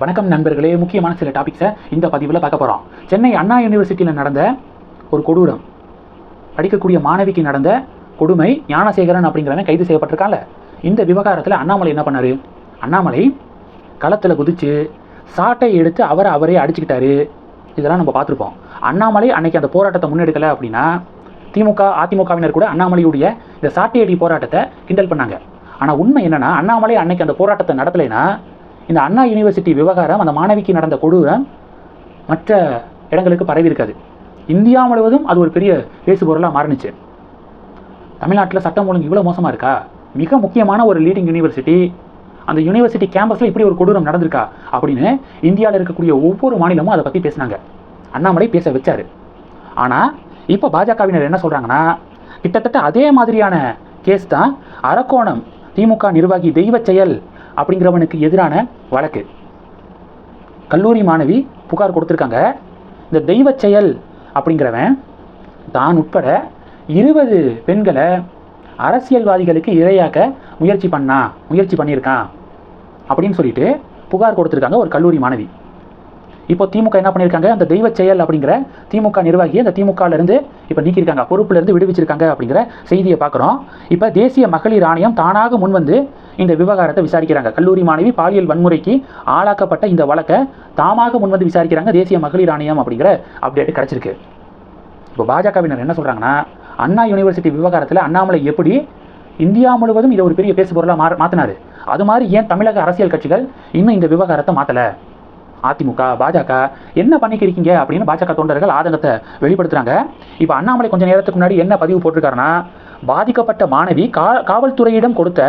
வணக்கம் நண்பர்களே. முக்கியமான சில டாபிக்ஸை இந்த பதிவில் பார்க்க போகிறோம் சென்னை அண்ணா யூனிவர்சிட்டியில் நடந்த ஒரு கொடூரம். படிக்கக்கூடிய மாணவிக்கு நடந்த கொடுமை ஞானசேகரன் அப்படிங்கிறவன் கைது செய்யப்பட்டிருக்கால இந்த விவகாரத்தில் அண்ணாமலை என்ன பண்ணாரு? அண்ணாமலை களத்தில் குதிச்சு சாட்டை எடுத்து அவரை அவரே அடிச்சுக்கிட்டாரு. இதெல்லாம் நம்ம பார்த்துருப்போம். அண்ணாமலை அன்னைக்கு அந்த போராட்டத்தை முன்னெடுக்கலை அப்படின்னா திமுக அதிமுகவினர் கூட அண்ணாமலையுடைய இந்த சாட்டையடி போராட்டத்தை கிண்டல் பண்ணாங்க. ஆனால் உண்மை என்னென்னா அண்ணாமலை அன்னைக்கு அந்த போராட்டத்தை நடத்தலைன்னா இந்த அண்ணா யூனிவர்சிட்டி விவகாரம் அந்த மாணவிக்கு நடந்த கொடூரம் மற்ற இடங்களுக்கு பரவி இருக்காது. இந்தியா முழுவதும் அது ஒரு பெரிய பேசுபொருளாக மாறினுச்சு. தமிழ்நாட்டில் சட்டம் ஒழுங்கு இவ்வளோ மோசமாக இருக்கா? மிக முக்கியமான ஒரு லீடிங் யூனிவர்சிட்டி அந்த யூனிவர்சிட்டி கேம்பஸில் இப்படி ஒரு கொடூரம் நடந்திருக்கா? அப்படின்னு இந்தியாவில் இருக்கக்கூடிய ஒவ்வொரு மாநிலமும் அதை பற்றி பேசினாங்க. அண்ணாமலை பேச வச்சார். ஆனால் இப்போ பாஜகவினர் என்ன சொல்கிறாங்கன்னா கிட்டத்தட்ட அதே மாதிரியான கேஸ் தான் அரக்கோணம் திமுக நிர்வாகி தெய்வச் செயல் அப்படிங்கிறவனுக்கு எதிரான வழக்கு. கல்லூரி மாணவி புகார் கொடுத்துருக்காங்க. இந்த தெய்வச் செயல் அப்படிங்கிறவன் தான் உட்பட இருபது பெண்களை அரசியல்வாதிகளுக்கு இரையாக்க முயற்சி பண்ணா முயற்சி பண்ணியிருக்கான் அப்படின்னு சொல்லிட்டு புகார் கொடுத்துருக்காங்க ஒரு கல்லூரி மாணவி. இப்போ திமுக என்ன பண்ணியிருக்காங்க? அந்த தெய்வச் செயல் அப்படிங்கிற திமுக நிர்வாகியை அந்த திமுகலேருந்து இப்போ நீக்கியிருக்காங்க பொறுப்புலேருந்து விடுவிச்சிருக்காங்க அப்படிங்கிற செய்தியை பார்க்குறோம். இப்போ தேசிய மகளிர் ஆணையம் தானாக முன்வந்து இந்த விவகாரத்தை விசாரிக்கிறாங்க. கல்லூரி மாணவி பாலியல் வன்முறைக்கு ஆளாக்கப்பட்ட இந்த வழக்கை தாமாக முன்வந்து விசாரிக்கிறாங்க தேசிய மகளிர் ஆணையம் அப்படிங்கிற அப்டேட் கிடைச்சிருக்கு. இப்போ பாஜகவினர் என்ன சொல்கிறாங்கன்னா அண்ணா யூனிவர்சிட்டி விவகாரத்தில் அண்ணாமலை எப்படி இந்தியா முழுவதும் இதை ஒரு பெரிய பேசுபொருளாக மா மாற்றினாரு அது மாதிரி ஏன் தமிழக அரசியல் கட்சிகள் இன்னும் இந்த விவகாரத்தை மாற்றலை அதிமுக பாஜக என்ன பண்ணிக்கிறீங்க அப்படின்னு பாஜக தொண்டர்கள் ஆதங்கத்தை வெளிப்படுத்துகிறாங்க இப்போ அண்ணாமலை கொஞ்ச நேரத்துக்கு முன்னாடி என்ன பதிவு போட்டிருக்காருன்னா பாதிக்கப்பட்ட மாணவி கா காவல்துறையிடம் கொடுத்த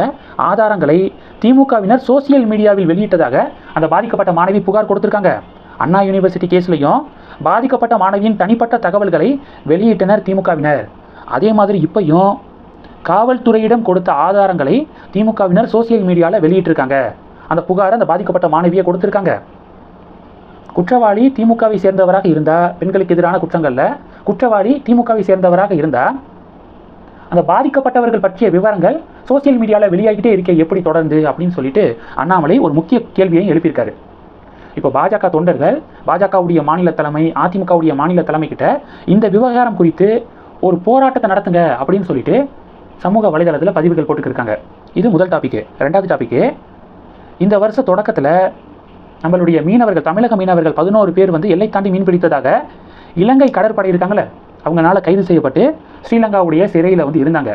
ஆதாரங்களை திமுகவினர் சோசியல் மீடியாவில் வெளியிட்டதாக அந்த பாதிக்கப்பட்ட மாணவி புகார் கொடுத்துருக்காங்க. அண்ணா யூனிவர்சிட்டி கேஸ்லையும் பாதிக்கப்பட்ட மாணவியின் தனிப்பட்ட தகவல்களை வெளியிட்டனர் திமுகவினர். அதே மாதிரி இப்பையும் காவல்துறையிடம் கொடுத்த ஆதாரங்களை திமுகவினர் சோசியல் மீடியாவில் வெளியிட்டிருக்காங்க. அந்த புகாரை அந்த பாதிக்கப்பட்ட மாணவியை கொடுத்துருக்காங்க. குற்றவாளி திமுகவை சேர்ந்தவராக இருந்தால் பெண்களுக்கு எதிரான குற்றங்களில் குற்றவாளி திமுகவை சேர்ந்தவராக இருந்தால் அந்த பாதிக்கப்பட்டவர்கள் பற்றிய விவரங்கள் சோசியல் மீடியாவில் வெளியாகிட்டே இருக்க எப்படி தொடர்ந்து அப்படின்னு சொல்லிட்டு அண்ணாமலை ஒரு முக்கிய கேள்வியையும் எழுப்பியிருக்காரு. இப்போ பாஜக தொண்டர்கள் பாஜகவுடைய மாநில தலைமை அதிமுகவுடைய மாநில தலைமை கிட்ட இந்த விவகாரம் குறித்து ஒரு போராட்டத்தை நடத்துங்க அப்படின்னு சொல்லிட்டு சமூக வலைதளத்தில் பதிவுகள் போட்டுக்கிருக்காங்க. இது முதல் டாபிக்கு ரெண்டாவது டாபிக்கு இந்த வருஷ தொடக்கத்தில் நம்மளுடைய மீனவர்கள் தமிழக மீனவர்கள் பதினோரு பேர் வந்து எல்லை தாண்டி மீன் பிடித்ததாக இலங்கை கடற்படை இருக்காங்களே அவங்களால கைது செய்யப்பட்டு ஸ்ரீலங்காவுடைய சிறையில் வந்து இருந்தாங்க.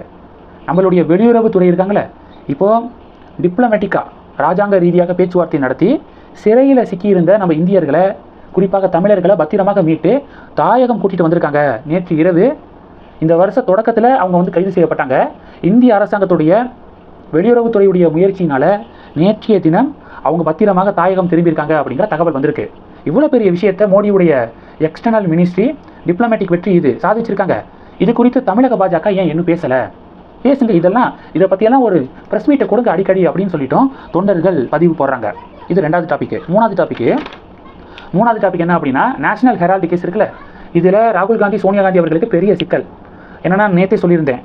நம்மளுடைய வெளியுறவுத்துறை இருக்காங்களே இப்போ டிப்ளமேட்டிக்காக ராஜாங்க ரீதியாக பேச்சுவார்த்தை நடத்தி சிறையில் சிக்கியிருந்த நம்ம இந்தியர்களை குறிப்பாக தமிழர்களை பத்திரமாக மீட்டு தாயகம் கூட்டிகிட்டு வந்திருக்காங்க. நேற்று இரவு இந்த வருஷ தொடக்கத்தில் அவங்க வந்து கைது செய்யப்பட்டாங்க. இந்திய அரசாங்கத்துடைய வெளியுறவுத்துறையுடைய முயற்சியினால் நேற்றைய தினம் அவங்க பத்திரமாக தாயகம் திரும்பியிருக்காங்க அப்படிங்கிற தகவல் வந்திருக்கு. இவ்வளோ பெரிய விஷயத்தை மோடியுடைய எக்ஸ்டர்னல் மினிஸ்ட்ரி டிப்ளமேட்டிக் வெற்றி இது சாதிச்சிருக்காங்க. இது குறித்து தமிழக பாஜக ஏன் இன்னும் பேசலை? பேசுங்க இதெல்லாம் இதை பற்றியெல்லாம் ஒரு ப்ரெஸ் மீட்டை கொடுங்க அடிக்கடி அப்படின்னு சொல்லிட்டோம். தொண்டர்கள் பதிவு போடுறாங்க. இது ரெண்டாவது டாபிக் மூணாவது டாபிக் மூணாவது டாபிக் என்ன அப்படின்னா நேஷனல் ஹெரால்டு கேஸ் இருக்குல்ல. இதில் ராகுல் காந்தி சோனியா காந்தி அவர்களுக்கு பெரிய சிக்கல். என்னன்னா நேற்றே சொல்லியிருந்தேன்.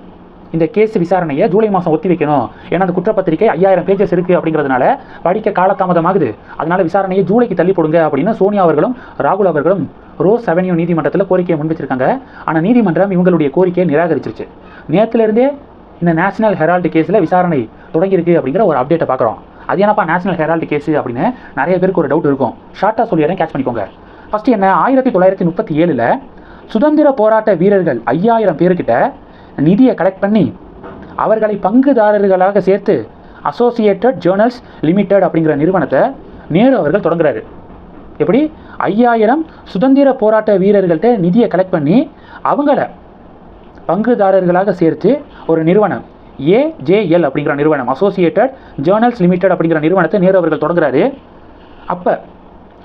இந்த கேஸ் விசாரணையை ஜூலை மாதம் ஒத்தி வைக்கணும். ஏன்னா அந்த குற்றப்பத்திரிக்கை ஐயாயிரம் பேஜஸ் இருக்குது அப்படிங்கிறதுனால படிக்க காலதாமதமாகுது. அதனால விசாரணையை ஜூலைக்கு தள்ளி போடுங்க அப்படின்னு சோனியா அவர்களும் ராகுல் அவர்களும் ரோஸ் அவென்யூ நீதிமன்றத்தில் கோரிக்கையை முன் வச்சிருக்காங்க ஆனால் நீதிமன்றம் இவங்களுடைய கோரிக்கையை நிராகரிச்சிருச்சு. நேற்றுலேருந்தே இந்த நேஷனல் ஹெரால்டு கேஸில் விசாரணை தொடங்கியிருக்கு அப்படிங்கிற ஒரு அப்டேட்டை பார்க்குறோம் அது என்னப்பா நேஷனல் ஹெரால்டு கேஸ் அப்படின்னு நிறைய பேருக்கு ஒரு டவுட் இருக்கும். ஷார்ட்டாக சொல்லிடுறேன் கேட்ச் பண்ணிக்கோங்க. ஃபஸ்ட்டு என்ன ஆயிரத்தி தொள்ளாயிரத்தி முப்பத்தி ஏழில் சுதந்திர போராட்ட வீரர்கள் ஐயாயிரம் பேர்கிட்ட நிதியை கலெக்ட் பண்ணி அவர்களை பங்குதாரர்களாக சேர்த்து அசோசியேட்டட் ஜேர்னல்ஸ் லிமிடெட் அப்படிங்கிற நிறுவனத்தை நேரு அவர்கள் தொடங்குறாரு. எப்படி? ஐயாயிரம் சுதந்திர போராட்ட வீரர்கள்ட்ட நிதியை கலெக்ட் பண்ணி அவங்கள பங்குதாரர்களாக சேர்த்து ஒரு நிறுவனம். ஏஜேஎல் அப்படிங்கிற நிறுவனம் அசோசியேட்டட் ஜேர்னல்ஸ் லிமிடெட் அப்படிங்கிற நிறுவனத்தை நேரு அவர்கள் தொடங்குறாரு. அப்போ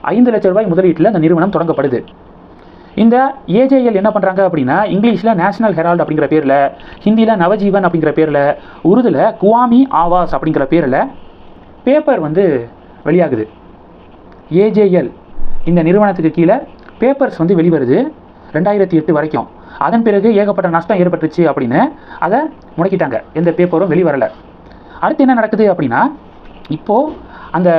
ஐந்து லட்ச ரூபாய் முதலீட்டில் அந்த நிறுவனம் தொடங்கப்படுது. இந்த ஏஜேஎல் என்ன பண்ணுறாங்க அப்படின்னா இங்கிலீஷில் நேஷனல் ஹெரால்டு அப்படிங்கிற பேரில் ஹிந்தியில் நவஜீவன் அப்படிங்கிற பேரில் உருதுல குவாமி ஆவாஸ் அப்படிங்கிற பேரில் பேப்பர் வந்து வெளியாகுது. ஏஜேஎல் இந்த நிறுவனத்துக்கு கீழே பேப்பர்ஸ் வந்து வெளிவருது ரெண்டாயிரத்தி எட்டு வரைக்கும். அதன் பிறகு ஏகப்பட்ட நஷ்டம் ஏற்பட்டுச்சு அப்படின்னு அதை முடக்கிட்டாங்க. எந்த பேப்பரும் வெளிவரலை. அடுத்து என்ன நடக்குது அப்படின்னா இப்போது அந்த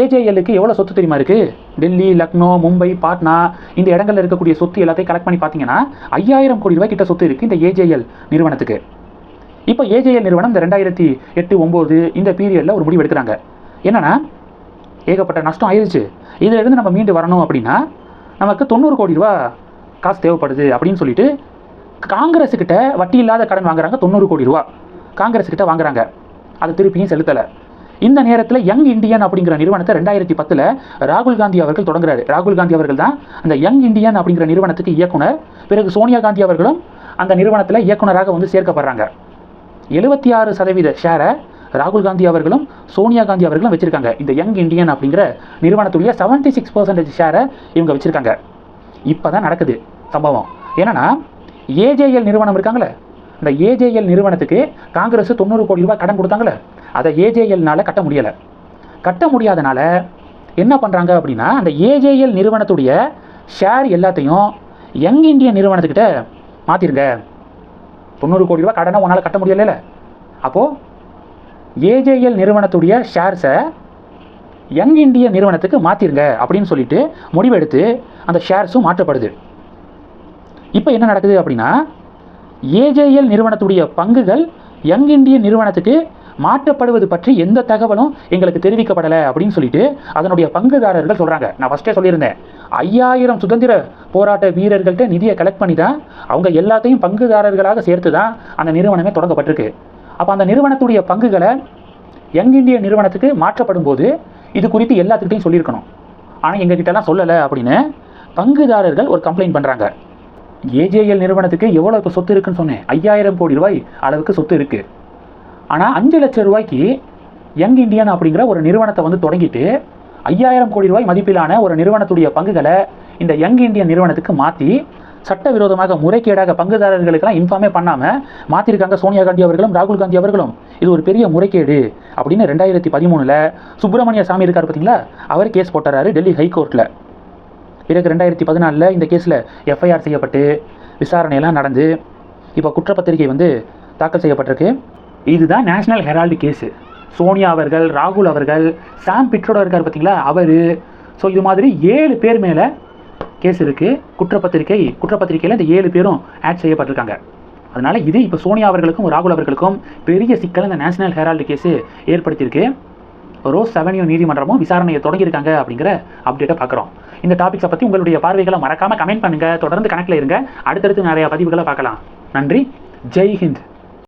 ஏஜேஎல்லுக்கு எவ்வளோ சொத்து தெரியுமா இருக்குது டெல்லி லக்னோ மும்பை பாட்னா இந்த இடங்களில் இருக்கக்கூடிய சொத்து எல்லாத்தையும் கலெக்ட் பண்ணி பார்த்தீங்கன்னா ஐயாயிரம் கோடி ரூபாய் கிட்ட சொத்து இருக்குது இந்த ஏஜேஎல் நிறுவனத்துக்கு. இப்போ ஏஜேஎல் நிறுவனம் இந்த ரெண்டாயிரத்தி எட்டு ஒம்பது இந்த பீரியடில் ஒரு முடிவு எடுக்கிறாங்க. என்னென்னா ஏகப்பட்ட நஷ்டம் ஆயிடுச்சு இதிலிருந்து நம்ம மீண்டு வரணும் அப்படின்னா நமக்கு தொண்ணூறு கோடி ரூபா காசு தேவைப்படுது அப்படின்னு சொல்லிட்டு காங்கிரஸுக்கிட்ட வட்டி இல்லாத கடன் வாங்குறாங்க தொண்ணூறு கோடி ரூபா. காங்கிரஸுக்கிட்ட வாங்குறாங்க. அதை திருப்பியும் செலுத்தலை. இந்த நேரத்தில் யங் இந்தியன் அப்படிங்கிற நிறுவனத்தை ரெண்டாயிரத்தி பத்தில் ராகுல் காந்தி அவர்கள் தொடங்குறாரு. ராகுல் காந்தி அவர்கள் தான் அந்த யங் இண்டியன் அப்படிங்கிற நிறுவனத்துக்கு இயக்குனர். பிறகு சோனியா காந்தி அவர்களும் அந்த நிறுவனத்தில் இயக்குனராக வந்து சேர்க்கப்படுறாங்க. எழுபத்தி ஆறு சதவீத ஷேரை ராகுல் காந்தி அவர்களும் சோனியா காந்தி அவர்களும் வச்சிருக்காங்க. இந்த யங் இந்தியன் அப்படிங்கிற நிறுவனத்துடைய செவன்ட்டி சிக்ஸ் பர்சன்டேஜ் ஷேரை இவங்க வச்சுருக்காங்க. இப்போ தான் நடக்குது சம்பவம். என்னென்னா ஏஜேஎல் நிறுவனம் இருக்காங்களே இந்த ஏஜேஎல் நிறுவனத்துக்கு காங்கிரஸ் தொண்ணூறு கோடி ரூபாய் கடன் கொடுத்தாங்களே அதை ஏஜேஎல்னால் கட்ட முடியலை. கட்ட முடியாதனால என்ன பண்ணுறாங்க அப்படின்னா அந்த ஏஜேஎல் நிறுவனத்துடைய ஷேர் எல்லாத்தையும் யங் இந்தியன் நிறுவனத்துக்கிட்ட மாற்றிருங்க தொண்ணூறு கோடி ரூபாய் கடனை உன்னால் கட்ட முடியலைல்ல அப்போது ஏஜேஎல் நிறுவனத்துடைய ஷேர்ஸை யங் இந்திய நிறுவனத்துக்கு மாற்றிருங்க அப்படின்னு சொல்லிட்டு முடிவெடுத்து அந்த ஷேர்ஸும் மாற்றப்படுது. இப்போ என்ன நடக்குது அப்படின்னா ஏஜேஎல் நிறுவனத்துடைய பங்குகள் யங் இந்திய நிறுவனத்துக்கு மாற்றப்படுவது பற்றி எந்த தகவலும் எங்களுக்கு தெரிவிக்கப்படலை அப்படின்னு சொல்லிட்டு அதனுடைய பங்குதாரர்கள் சொல்கிறாங்க நான் ஃபஸ்ட்டே சொல்லியிருந்தேன். ஐயாயிரம் சுதந்திர போராட்ட வீரர்கள்ட்ட நிதியை கலெக்ட் பண்ணி தான் அவங்க எல்லாத்தையும் பங்குதாரர்களாக சேர்த்து தான் அந்த நிறுவனமே தொடங்கப்பட்டிருக்கு. அப்போ அந்த நிறுவனத்துடைய பங்குகளை யங் இந்திய நிறுவனத்துக்கு மாற்றப்படும் போது இது குறித்து எல்லாத்துக்கிட்டையும் சொல்லியிருக்கணும். ஆனால் எங்ககிட்டலாம் சொல்லலை அப்படின்னு பங்குதாரர்கள் ஒரு கம்ப்ளைண்ட் பண்ணுறாங்க ஏஜேஎல் நிறுவனத்துக்கு எவ்வளோ இப்போ சொத்து இருக்குன்னு சொன்னேன். ஐயாயிரம் கோடி ரூபாய் அளவுக்கு சொத்து இருக்குது ஆனால் அஞ்சு லட்சம் ரூபாய்க்கு யங் இந்தியன் அப்படிங்கிற ஒரு நிறுவனத்தை வந்து தொடங்கிட்டு ஐயாயிரம் கோடி ரூபாய் மதிப்பிலான ஒரு நிறுவனத்துடைய பங்குகளை இந்த யங் இந்தியன் நிறுவனத்துக்கு மாற்றி சட்டவிரோதமாக முறைகேடாக பங்குதாரர்களுக்கெல்லாம் இன்ஃபார்மே பண்ணாமல் மாற்றிருக்காங்க சோனியா காந்தி அவர்களும் ராகுல் காந்தி அவர்களும். இது ஒரு பெரிய முறைகேடு அப்படின்னு ரெண்டாயிரத்தி பதிமூணில் சுப்பிரமணிய சாமி இருக்கார் பார்த்தீங்களா? அவர் கேஸ் போட்டுறாரு டெல்லி ஹைகோர்ட்டில் பிறகு ரெண்டாயிரத்தி பதினாலில் இந்த கேஸில் எஃப்ஐஆர் செய்யப்பட்டு விசாரணையெல்லாம் நடந்து இப்போ குற்றப்பத்திரிகை வந்து தாக்கல் செய்யப்பட்டிருக்கு. இதுதான் நேஷனல் ஹெரால்டு கேஸு சோனியா அவர்கள் ராகுல் அவர்கள் சாம் பிட்ரோட இருக்கார் பார்த்தீங்களா? அவர். ஸோ இது மாதிரி ஏழு பேர் மேலே கேஸ் இருக்குது குற்றப்பத்திரிகை குற்றப்பத்திரிக்கையில் இந்த ஏழு பேரும் ஆட் செய்யப்பட்டிருக்காங்க. அதனால் இது இப்போ சோனியா அவர்களுக்கும் ராகுல் அவர்களுக்கும் பெரிய சிக்கல் இந்த நேஷனல் ஹெரால்டு கேஸு ஏற்படுத்தியிருக்கு. ரோஸ் செவன்யூ நீதிமன்றமும் விசாரணையை தொடங்கியிருக்காங்க அப்படிங்கிற அப்டேட்டை பார்க்குறோம் இந்த டாபிக்ஸை பற்றி உங்களுடைய பார்வைகளை மறக்காமல் கமெண்ட் பண்ணுங்கள் தொடர்ந்து கணக்கில் இருங்க. அடுத்தடுத்து நிறைய பதிவுகளை பார்க்கலாம். நன்றி. ஜெய் ஹிந்த்.